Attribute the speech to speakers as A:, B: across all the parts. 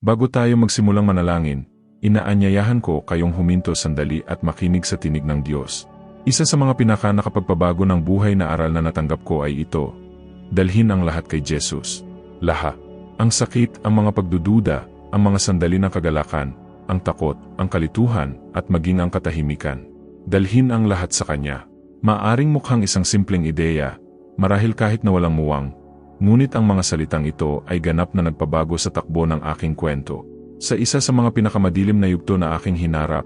A: Bago tayo magsimulang manalangin, inaanyayahan ko kayong huminto sandali at makinig sa tinig ng Diyos. Isa sa mga pinaka nakapagpabago ng buhay na aral na natanggap ko ay ito. Dalhin ang lahat kay Jesus. Lahat. Ang sakit, ang mga pagdududa, ang mga sandali ng kagalakan, ang takot, ang kalituhan, at maging ang katahimikan. Dalhin ang lahat sa Kanya. Maaring mukhang isang simpleng ideya, marahil kahit na walang muwang, ngunit ang mga salitang ito ay ganap na nagpabago sa takbo ng aking kwento. Sa isa sa mga pinakamadilim na yugto na aking hinarap,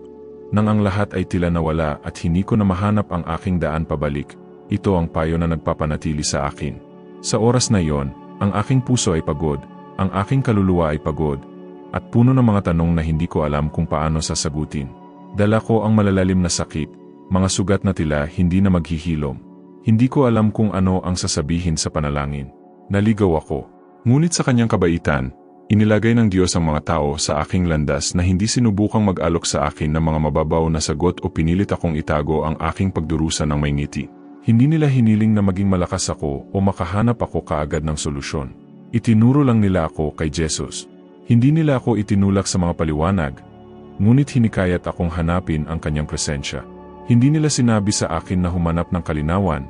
A: nang ang lahat ay tila nawala at hindi ko na mahanap ang aking daan pabalik, ito ang payo na nagpapanatili sa akin. Sa oras na iyon, ang aking puso ay pagod, ang aking kaluluwa ay pagod, at puno ng mga tanong na hindi ko alam kung paano sasagutin. Dala ko ang malalalim na sakit, mga sugat na tila hindi na maghihilom. Hindi ko alam kung ano ang sasabihin sa panalangin. Naligaw ako. Ngunit sa kanyang kabaitan, Inilagay ng Diyos ang mga tao sa aking landas na hindi sinubukang mag-alok sa akin ng mga mababaw na sagot o pinilit akong itago ang aking pagdurusa ng may ngiti. Hindi nila hiniling na maging malakas ako o makahanap ako kaagad ng solusyon. Itinuro lang nila ako kay Jesus. Hindi nila ako itinulak sa mga paliwanag, ngunit hinikayat akong hanapin ang kanyang presensya. Hindi nila sinabi sa akin na humanap ng kalinawan,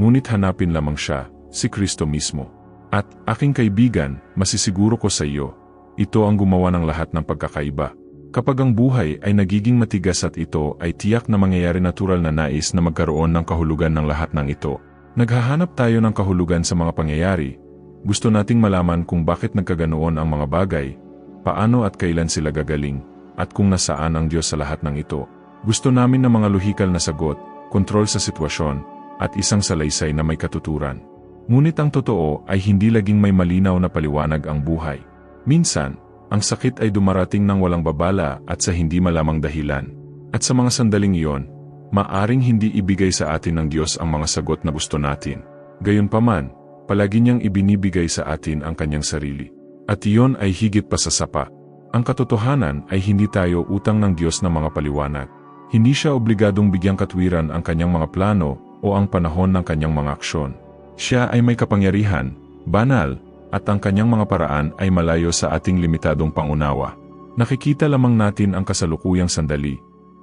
A: ngunit hanapin lamang siya, si Kristo mismo. At, aking kaibigan, masisiguro ko sa iyo, ito ang gumawa ng lahat ng pagkakaiba. Kapag ang buhay ay nagiging matigas at ito ay tiyak na mangyayari natural na nais na magkaroon ng kahulugan ng lahat ng ito. Naghahanap tayo ng kahulugan sa mga pangyayari. Gusto nating malaman kung bakit nagkaganoon ang mga bagay, paano at kailan sila gagaling, at kung nasaan ang Diyos sa lahat ng ito. Gusto namin ng mga luhikal na sagot, kontrol sa sitwasyon, at isang salaysay na may katuturan. Ngunit ang totoo ay hindi laging may malinaw na paliwanag ang buhay. Minsan, ang sakit ay dumarating ng walang babala at sa hindi malamang dahilan. At sa mga sandaling iyon, maaring hindi ibigay sa atin ng Diyos ang mga sagot na gusto natin. Gayunpaman, palagi niyang ibinibigay sa atin ang kanyang sarili. At iyon ay higit pa sa sapa. Ang katotohanan ay hindi tayo utang ng Diyos ng mga paliwanag. Hindi siya obligadong bigyang katwiran ang kanyang mga plano o ang panahon ng kanyang mga aksyon. Siya ay may kapangyarihan, banal, at ang kanyang mga paraan ay malayo sa ating limitadong pangunawa. Nakikita lamang natin ang kasalukuyang sandali,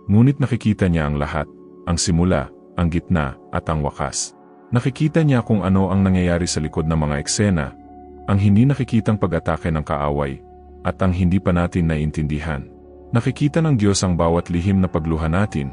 A: ngunit nakikita niya ang lahat, ang simula, ang gitna, at ang wakas. Nakikita niya kung ano ang nangyayari sa likod ng mga eksena, ang hindi nakikitang pag-atake ng kaaway, at ang hindi pa natin naiintindihan. Nakikita ng Diyos ang bawat lihim na pagluha natin,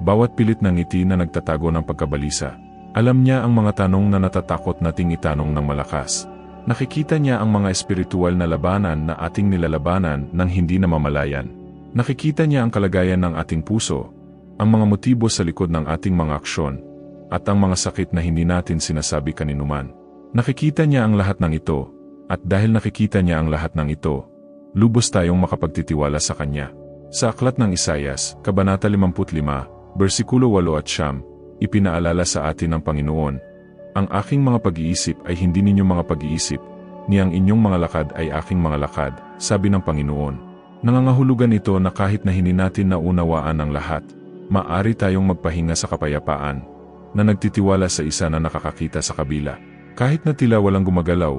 A: bawat pilit ng ngiti na nagtatago ng pagkabalisa. Alam niya ang mga tanong na natatakot nating itanong ng malakas. Nakikita niya ang mga espiritual na labanan na ating nilalabanan nang hindi namamalayan. Nakikita niya ang kalagayan ng ating puso, ang mga motibo sa likod ng ating mga aksyon, at ang mga sakit na hindi natin sinasabi kaninuman. Nakikita niya ang lahat ng ito, at dahil nakikita niya ang lahat ng ito, lubos tayong makapagtitiwala sa Kanya. Sa Aklat ng Isayas, Kabanata 55, versikulo 8 at siyam, ipinaalala sa atin ng Panginoon, ang aking mga pag-iisip ay hindi ninyong mga pag-iisip, ni ang inyong mga lakad ay aking mga lakad, sabi ng Panginoon. Nangangahulugan ito na kahit na hindi natin naunawaan ang lahat, maari tayong magpahinga sa kapayapaan, na nagtitiwala sa isa na nakakakita sa kabila. Kahit na tila walang gumagalaw,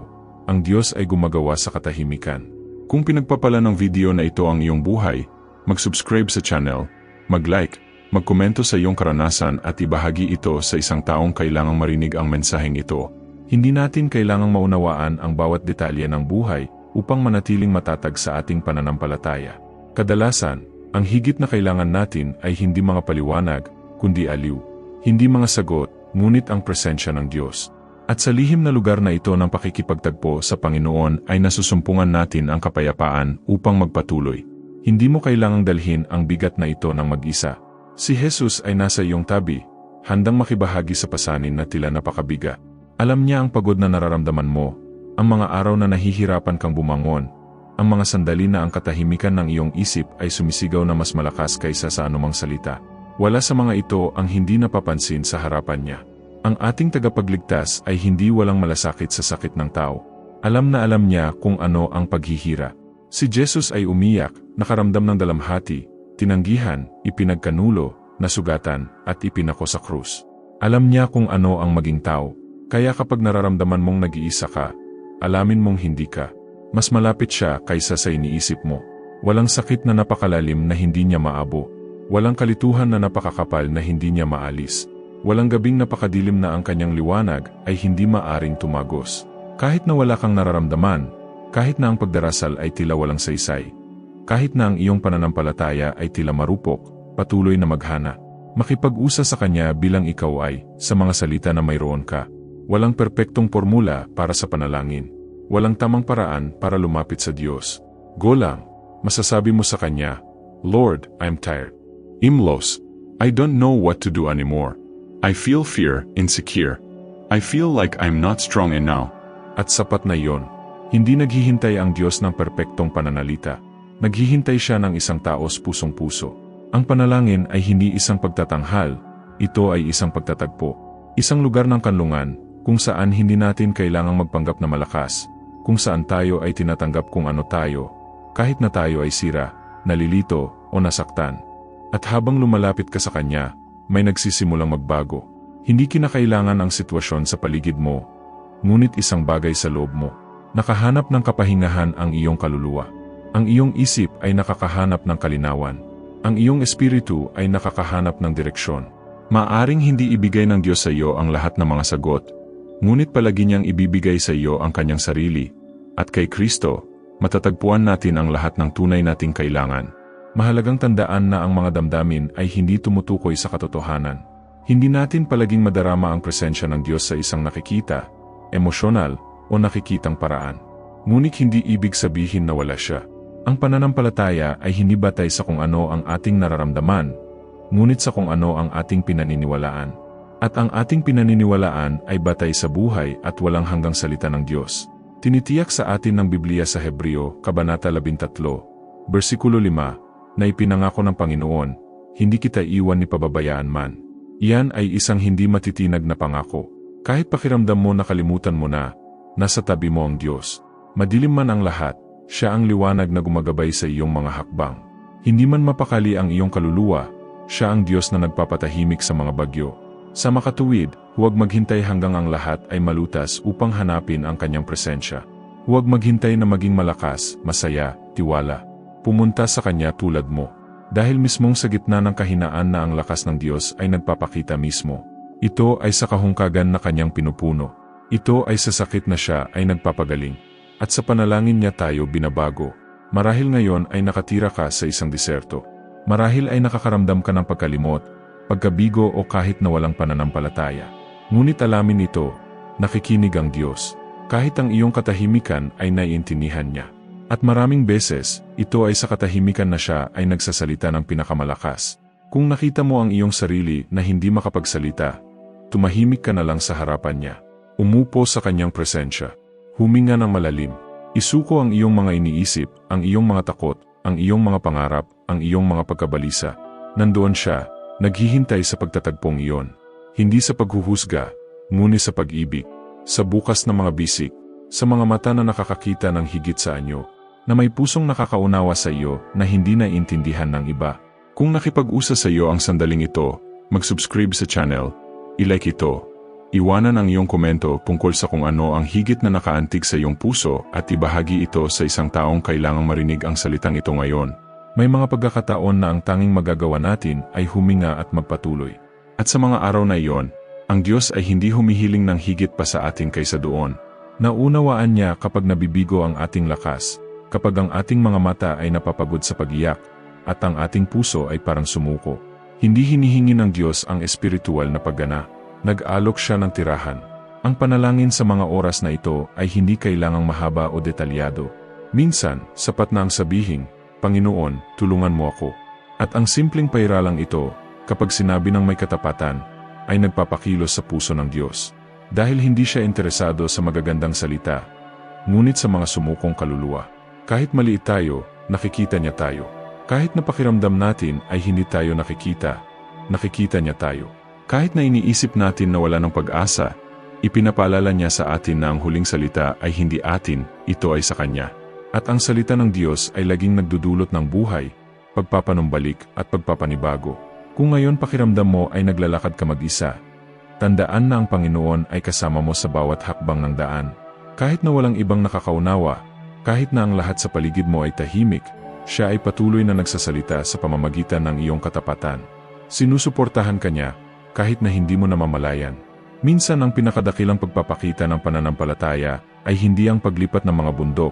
A: ang Diyos ay gumagawa sa katahimikan. Kung pinagpapala ng video na ito ang iyong buhay, mag-subscribe sa channel, mag-like, Magkomento sa iyong karanasan at ibahagi ito sa isang taong kailangang marinig ang mensaheng ito. Hindi natin kailangang maunawaan ang bawat detalye ng buhay upang manatiling matatag sa ating pananampalataya. Kadalasan, ang higit na kailangan natin ay hindi mga paliwanag, kundi aliw. Hindi mga sagot, ngunit ang presensya ng Diyos. At sa lihim na lugar na ito ng pakikipagtagpo sa Panginoon ay nasusumpungan natin ang kapayapaan upang magpatuloy. Hindi mo kailangang dalhin ang bigat na ito ng mag-isa. Si Jesus ay nasa iyong tabi, handang makibahagi sa pasanin na tila napakabiga. Alam niya ang pagod na nararamdaman mo, ang mga araw na nahihirapan kang bumangon, ang mga sandali na ang katahimikan ng iyong isip ay sumisigaw na mas malakas kaysa sa anumang salita. Wala sa mga ito ang hindi napapansin sa harapan niya. Ang ating tagapagligtas ay hindi walang malasakit sa sakit ng tao. Alam na alam niya kung ano ang paghihira. Si Jesus ay umiyak, nakaramdam ng dalamhati, tinanggihan, ipinagkanulo, nasugatan, at ipinako sa krus. Alam niya kung ano ang maging tao, kaya kapag nararamdaman mong nag-iisa ka, alamin mong hindi ka. Mas malapit siya kaysa sa iniisip mo. Walang sakit na napakalalim na hindi niya maabo. Walang kalituhan na napakakapal na hindi niya maalis. Walang gabing napakadilim na ang kanyang liwanag ay hindi maaring tumagos. Kahit na wala kang nararamdaman, kahit na ang pagdarasal ay tila walang saysay, kahit na ang iyong pananampalataya ay tila marupok, patuloy na maghana. Makipag-usa sa Kanya bilang ikaw ay, sa mga salita na mayroon ka. Walang perpektong formula para sa panalangin. Walang tamang paraan para lumapit sa Diyos. Go lang, masasabi mo sa Kanya, Lord, I'm tired. Imlos, I don't know what to do anymore. I feel fear, insecure. I feel like I'm not strong enough. At sapat na yon. Hindi naghihintay ang Diyos ng perpektong pananalita. Naghihintay siya ng isang taos pusong-puso. Ang panalangin ay hindi isang pagtatanghal, ito ay isang pagtatagpo. Isang lugar ng kanlungan, kung saan hindi natin kailangang magpanggap na malakas, kung saan tayo ay tinatanggap kung ano tayo, kahit na tayo ay sira, nalilito, o nasaktan. At habang lumalapit ka sa Kanya, may nagsisimulang magbago. Hindi kinakailangan ang sitwasyon sa paligid mo, ngunit isang bagay sa loob mo. Nakahanap ng kapahingahan ang iyong kaluluwa. Ang iyong isip ay nakakahanap ng kalinawan. Ang iyong espiritu ay nakakahanap ng direksyon. Maaring hindi ibigay ng Diyos sa iyo ang lahat ng mga sagot, ngunit palagi niyang ibibigay sa iyo ang kanyang sarili, at kay Kristo, matatagpuan natin ang lahat ng tunay nating kailangan. Mahalagang tandaan na ang mga damdamin ay hindi tumutukoy sa katotohanan. Hindi natin palaging madarama ang presensya ng Diyos sa isang nakikita, emosyonal, o nakikitang paraan. Ngunit hindi ibig sabihin na wala siya. Ang pananampalataya ay hindi batay sa kung ano ang ating nararamdaman, ngunit sa kung ano ang ating pinaniniwalaan. At ang ating pinaniniwalaan ay batay sa buhay at walang hanggang salita ng Diyos. Tinitiyak sa atin ng Biblia sa Hebreo, Kabanata 13, versikulo 5, na ipinangako ng Panginoon, hindi kita iwan ni pababayaan man. Iyan ay isang hindi matitinag na pangako. Kahit pakiramdam mo nakalimutan mo na, nasa tabi mo ang Diyos. Madilim man ang lahat, siya ang liwanag na gumagabay sa iyong mga hakbang. Hindi man mapakali ang iyong kaluluwa, siya ang Diyos na nagpapatahimik sa mga bagyo. Sa makatuwid, huwag maghintay hanggang ang lahat ay malutas upang hanapin ang kanyang presensya. Huwag maghintay na maging malakas, masaya, tiwala. Pumunta sa kanya tulad mo. Dahil mismong sa gitna ng kahinaan na ang lakas ng Diyos ay nagpapakita mismo. Ito ay sa kahungkagan na kanyang pinupuno. Ito ay sa sakit na siya ay nagpapagaling. At sa panalangin niya tayo binabago. Marahil ngayon ay nakatira ka sa isang diserto. Marahil ay nakakaramdam ka ng pagkalimot, pagkabigo o kahit na walang pananampalataya. Ngunit alamin ito, nakikinig ang Diyos. Kahit ang iyong katahimikan ay naiintindihan niya. At maraming beses, ito ay sa katahimikan na siya ay nagsasalita ng pinakamalakas. Kung nakita mo ang iyong sarili na hindi makapagsalita, tumahimik ka na lang sa harapan niya. Umupo sa kanyang presensya. Huminga ng malalim. Isuko ang iyong mga iniisip, ang iyong mga takot, ang iyong mga pangarap, ang iyong mga pagkabalisa. Nandoon siya, naghihintay sa pagtatagpong iyon. Hindi sa paghuhusga, ngunit sa pag-ibig, sa bukas ng mga bisik, sa mga mata na nakakakita ng higit sa anyo, na may pusong nakakaunawa sa iyo na hindi naiintindihan ng iba. Kung nakipag-usa sa iyo ang sandaling ito, mag-subscribe sa channel, ilike ito, Iwanan ang iyong komento tungkol sa kung ano ang higit na nakaantig sa iyong puso at ibahagi ito sa isang taong kailangang marinig ang salitang ito ngayon. May mga pagkakataon na ang tanging magagawa natin ay huminga at magpatuloy. At sa mga araw na iyon, ang Diyos ay hindi humihiling ng higit pa sa atin kaysa doon. Naunawaan niya kapag nabibigo ang ating lakas, kapag ang ating mga mata ay napapagod sa pagiyak, at ang ating puso ay parang sumuko. Hindi hinihingi ng Diyos ang espiritual na paggana Nag-alok siya ng tirahan. Ang panalangin sa mga oras na ito ay hindi kailangang mahaba o detalyado. Minsan, sapat na ang sabihin, Panginoon, tulungan mo ako. At ang simpleng pairalang ito, kapag sinabi ng may katapatan, ay nagpapakilos sa puso ng Diyos. Dahil hindi siya interesado sa magagandang salita, ngunit sa mga sumukong kaluluwa. Kahit maliit tayo, nakikita niya tayo. Kahit napakiramdam natin ay hindi tayo nakikita, nakikita niya tayo. Kahit na iniisip natin na wala ng pag-asa, ipinapaalala niya sa atin na ang huling salita ay hindi atin, ito ay sa Kanya. At ang salita ng Diyos ay laging nagdudulot ng buhay, pagpapanumbalik at pagpapanibago. Kung ngayon pakiramdam mo ay naglalakad ka mag-isa, tandaan na ang Panginoon ay kasama mo sa bawat hakbang ng daan. Kahit na walang ibang nakakaunawa, Kahit na ang lahat sa paligid mo ay tahimik, siya ay patuloy na nagsasalita sa pamamagitan ng iyong katapatan. Sinusuportahan ka niya, kahit na hindi mo namamalayan. Minsan ang pinakadakilang pagpapakita ng pananampalataya ay hindi ang paglipat ng mga bundok,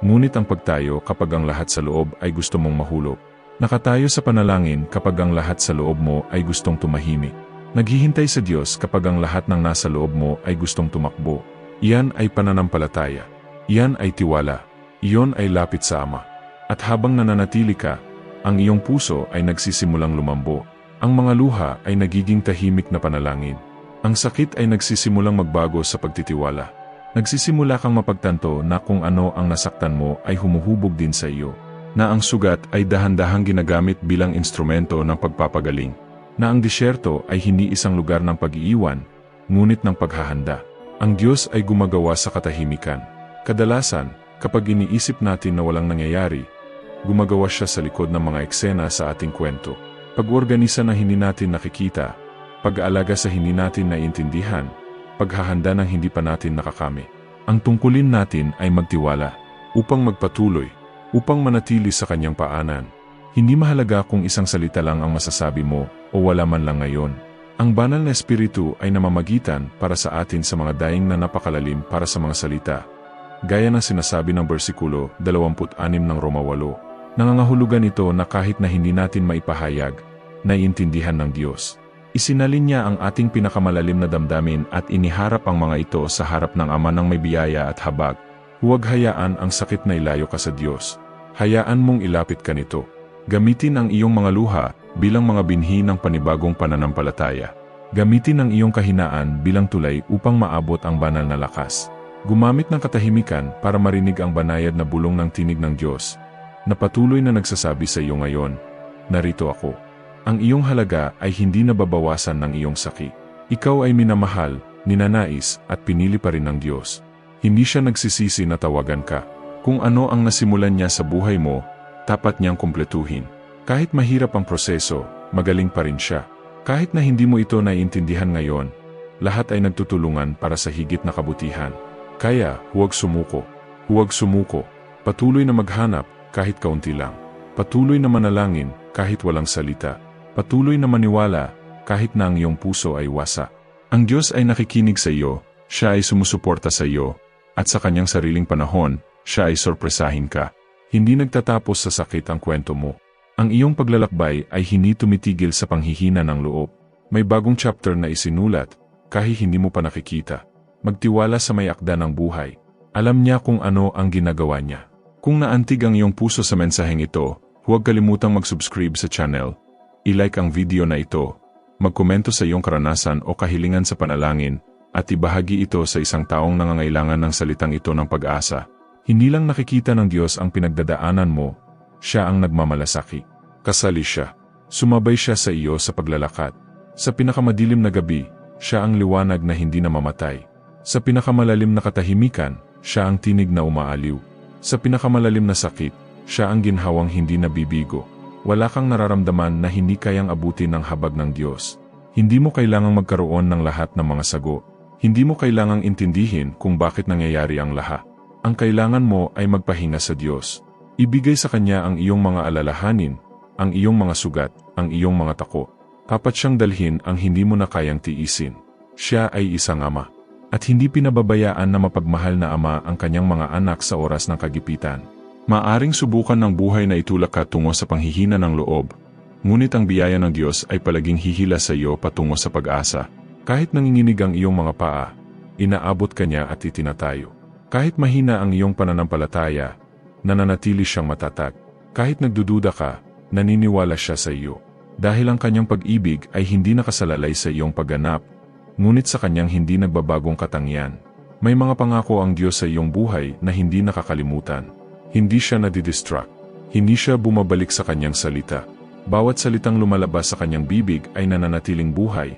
A: ngunit ang pagtayo kapag ang lahat sa loob ay gusto mong mahulog. Nakatayo sa panalangin kapag ang lahat sa loob mo ay gustong tumahimik. Naghihintay sa Diyos kapag ang lahat ng nasa loob mo ay gustong tumakbo. Iyan ay pananampalataya. Iyan ay tiwala. Iyon ay lapit sa Ama. At habang nananatili ka, ang iyong puso ay nagsisimulang lumambo. Ang mga luha ay nagiging tahimik na panalangin. Ang sakit ay nagsisimulang magbago sa pagtitiwala. Nagsisimula kang mapagtanto na kung ano ang nasaktan mo ay humuhubog din sa iyo. Na ang sugat ay dahan-dahang ginagamit bilang instrumento ng pagpapagaling. Na ang disyerto ay hindi isang lugar ng pag-iiwan, ngunit ng paghahanda. Ang Diyos ay gumagawa sa katahimikan. Kadalasan, kapag iniisip natin na walang nangyayari, gumagawa siya sa likod ng mga eksena sa ating kwento. Pag-organisa na hindi natin nakikita, pag-aalaga sa hindi natin naiintindihan, paghahanda ng hindi pa natin nakakami. Ang tungkulin natin ay magtiwala, upang magpatuloy, upang manatili sa kanyang paanan. Hindi mahalaga kung isang salita lang ang masasabi mo o wala man lang ngayon. Ang banal na espiritu ay namamagitan para sa atin sa mga daing na napakalalim para sa mga salita. Gaya ng sinasabi ng bersikulo 26 ng Roma 8, nangangahulugan ito na kahit na hindi natin maipahayag, naiintindihan ng Diyos. Isinalin niya ang ating pinakamalalim na damdamin at iniharap ang mga ito sa harap ng Ama ng may biyaya at habag. Huwag hayaan ang sakit na ilayo ka sa Diyos. Hayaan mong ilapit ka nito. Gamitin ang iyong mga luha bilang mga binhi ng panibagong pananampalataya. Gamitin ang iyong kahinaan bilang tulay upang maabot ang banal na lakas. Gumamit ng katahimikan para marinig ang banayad na bulong ng tinig ng Diyos, na patuloy na nagsasabi sa iyo ngayon, Narito ako. Ang iyong halaga ay hindi nababawasan ng iyong sakit. Ikaw ay minamahal, ninanais, at pinili pa rin ng Diyos. Hindi siya nagsisisi na tawagan ka. Kung ano ang nasimulan niya sa buhay mo, tapat niyang kumpletuhin. Kahit mahirap ang proseso, magaling pa rin siya. Kahit na hindi mo ito naiintindihan ngayon, lahat ay nagtutulungan para sa higit na kabutihan. Kaya, huwag sumuko. Huwag sumuko. Patuloy na maghanap, kahit kaunti lang. Patuloy na manalangin, kahit walang salita. Patuloy na maniwala, kahit na ang iyong puso ay wasa. Ang Diyos ay nakikinig sa iyo, siya ay sumusuporta sa iyo, at sa kanyang sariling panahon, siya ay sorpresahin ka. Hindi nagtatapos sa sakit ang kwento mo. Ang iyong paglalakbay ay hindi tumitigil sa panghihina ng loob. May bagong chapter na isinulat, kahit hindi mo pa nakikita. Magtiwala sa may akda ng buhay. Alam niya kung ano ang ginagawa niya. Kung naantig ang iyong puso sa mensaheng ito, huwag kalimutang mag-subscribe sa channel I-like ang video na ito, magkomento sa iyong karanasan o kahilingan sa panalangin, at ibahagi ito sa isang taong nangangailangan ng salitang ito ng pag-asa. Hindi lang nakikita ng Diyos ang pinagdadaanan mo, siya ang nagmamalasaki. Kasali siya. Sumabay siya sa iyo sa paglalakad. Sa pinakamadilim na gabi, siya ang liwanag na hindi namamatay. Sa pinakamalalim na katahimikan, siya ang tinig na umaaliw. Sa pinakamalalim na sakit, siya ang ginhawang hindi nabibigo. Wala kang nararamdaman na hindi kayang abutin ng habag ng Diyos. Hindi mo kailangang magkaroon ng lahat ng mga sagot. Hindi mo kailangang intindihin kung bakit nangyayari ang lahat. Ang kailangan mo ay magpahinga sa Diyos. Ibigay sa Kanya ang iyong mga alalahanin, ang iyong mga sugat, ang iyong mga tako. Kapat siyang dalhin ang hindi mo na kayang tiisin. Siya ay isang ama. At hindi pinababayaan na mapagmahal na ama ang kanyang mga anak sa oras ng kagipitan. Maaring subukan ng buhay na itulak ka tungo sa panghihina ng loob, ngunit ang biyaya ng Diyos ay palaging hihila sa iyo patungo sa pag-asa. Kahit nanginginig ang iyong mga paa, inaabot ka niya at itinatayo. Kahit mahina ang iyong pananampalataya, nananatili siyang matatag. Kahit nagdududa ka, naniniwala siya sa iyo. Dahil ang kanyang pag-ibig ay hindi nakasalalay sa iyong pagganap, ngunit sa kanyang hindi nagbabagong katangian. May mga pangako ang Diyos sa iyong buhay na hindi nakakalimutan. Hindi siya nadidistract. Hindi siya bumabalik sa kanyang salita. Bawat salitang lumalabas sa kanyang bibig ay nananatiling buhay.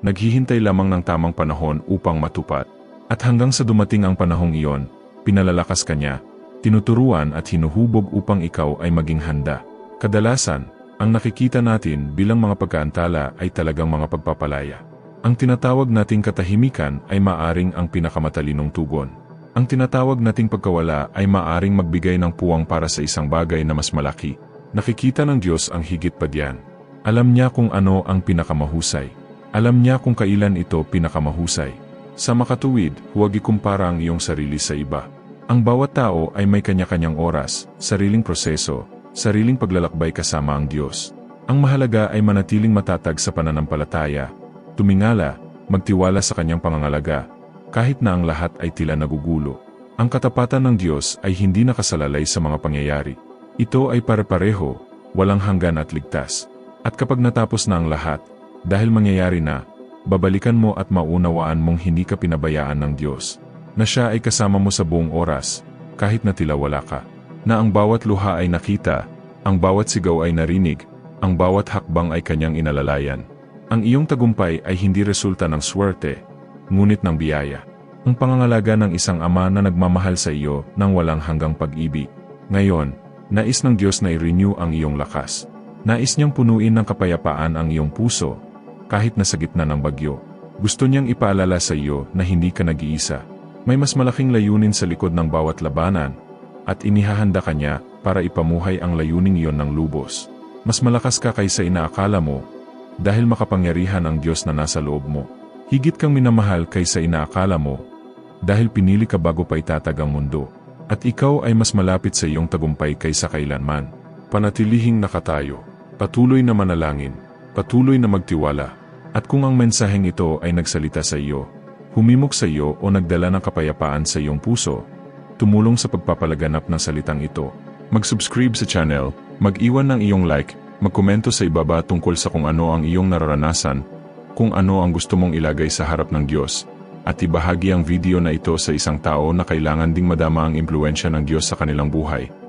A: Naghihintay lamang ng tamang panahon upang matupat. At hanggang sa dumating ang panahong iyon, pinalalakas kanya, tinuturuan at hinuhubog upang ikaw ay maging handa. Kadalasan, ang nakikita natin bilang mga pagkaantala ay talagang mga pagpapalaya. Ang tinatawag nating katahimikan ay maaring ang pinakamatalinong tugon. Ang tinatawag nating pagkawala ay maaring magbigay ng puwang para sa isang bagay na mas malaki. Nakikita ng Diyos ang higit pa diyan. Alam niya kung ano ang pinakamahusay. Alam niya kung kailan ito pinakamahusay. Sa makatuwid, huwag ikumpara ang iyong sarili sa iba. Ang bawat tao ay may kanya-kanyang oras, sariling proseso, sariling paglalakbay kasama ang Diyos. Ang mahalaga ay manatiling matatag sa pananampalataya, tumingala, magtiwala sa kanyang pangangalaga, kahit na ang lahat ay tila nagugulo. Ang katapatan ng Diyos ay hindi nakasalalay sa mga pangyayari. Ito ay pare-pareho, walang hanggan at ligtas. At kapag natapos na ang lahat, dahil mangyayari na, babalikan mo at maunawaan mong hindi ka pinabayaan ng Diyos. Na siya ay kasama mo sa buong oras, kahit na tila wala ka. Na ang bawat luha ay nakita, ang bawat sigaw ay narinig, ang bawat hakbang ay kanyang inalalayan. Ang iyong tagumpay ay hindi resulta ng swerte, ngunit ng biyaya. Ang pangangalaga ng isang ama na nagmamahal sa iyo ng walang hanggang pag-ibig. Ngayon, nais ng Diyos na i-renew ang iyong lakas. Nais niyang punuin ng kapayapaan ang iyong puso, kahit na sa gitna ng bagyo. Gusto niyang ipaalala sa iyo na hindi ka nag-iisa. May mas malaking layunin sa likod ng bawat labanan, at inihahanda ka niya para ipamuhay ang layuning iyon ng lubos. Mas malakas ka kaysa inaakala mo, dahil makapangyarihan ang Diyos na nasa loob mo. Higit kang minamahal kaysa inaakala mo, dahil pinili ka bago pa itatag ang mundo. At ikaw ay mas malapit sa iyong tagumpay kaysa kailanman. Panatilihing nakatayo, patuloy na manalangin, patuloy na magtiwala. At kung ang mensaheng ito ay nagsalita sa iyo, humimok sa iyo o nagdala ng kapayapaan sa iyong puso, tumulong sa pagpapalaganap ng salitang ito. Mag-subscribe sa channel, mag-iwan ng iyong like, magkomento sa ibaba tungkol sa kung ano ang iyong nararanasan, kung ano ang gusto mong ilagay sa harap ng Diyos, at ibahagi ang video na ito sa isang tao na kailangan ding madama ang impluensya ng Diyos sa kanilang buhay.